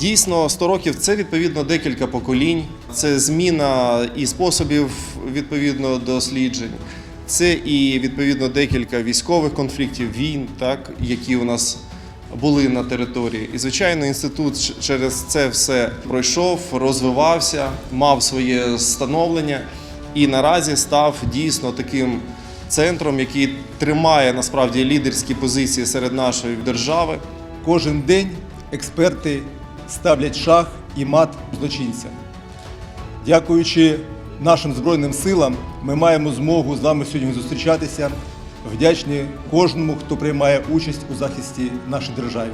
Дійсно, 100 років це відповідно декілька поколінь, це зміна і способів відповідно досліджень. Це і відповідно декілька військових конфліктів, війн, так, які у нас були на території. І звичайно, інститут через це все пройшов, розвивався, мав своє становлення і наразі став дійсно таким центром, який тримає насправді лідерські позиції серед нашої держави. Кожен день експерти ставлять шах і мат злочинцям. Дякуючи нашим Збройним силам, ми маємо змогу з вами сьогодні зустрічатися. Вдячні кожному, хто приймає участь у захисті нашої держави.